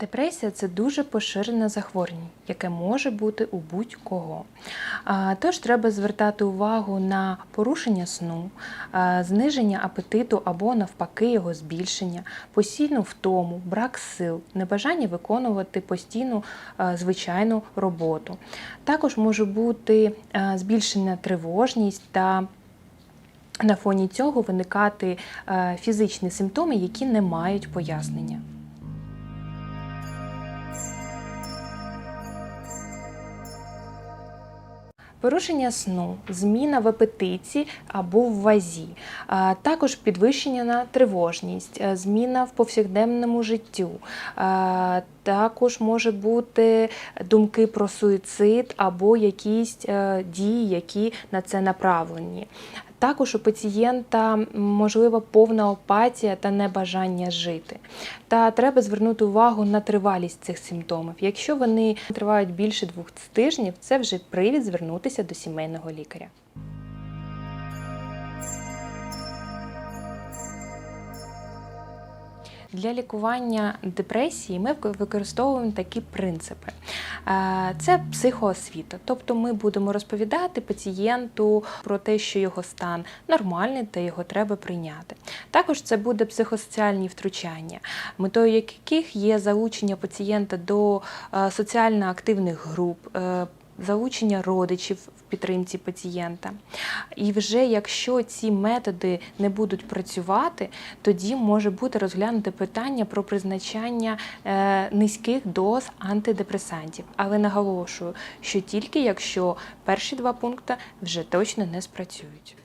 Депресія це дуже поширене захворювання, яке може бути у будь-кого. Тож треба звертати увагу на порушення сну, зниження апетиту або навпаки його збільшення, постійну втому, брак сил, небажання виконувати постійну звичайну роботу. Також може бути збільшена тривожність та на фоні цього виникати фізичні симптоми, які не мають пояснення. Порушення сну, зміна в апетиті або в вазі, також підвищення на тривожність, е, зміна в повсякденному життю. Також може бути думки про суїцид або якісь е, дії, які на це направлені. Також у пацієнта можлива повна апатія та небажання жити. Та треба звернути увагу на тривалість цих симптомів. Якщо вони тривають більше двох тижнів, це вже привід звернутися до сімейного лікаря. Для лікування депресії ми використовуємо такі принципи. Е, Це психоосвіта, тобто ми будемо розповідати пацієнту про те, що його стан нормальний та його треба прийняти. Також це буде психосоціальні втручання, метою яких є залучення пацієнта до е, соціально активних груп. Залучення родичів в підтримці пацієнта. І вже якщо ці методи не будуть працювати, тоді може бути розглянуте питання про призначання е, низьких доз антидепресантів. Але наголошую, що тільки якщо перші два пункти вже точно не спрацюють.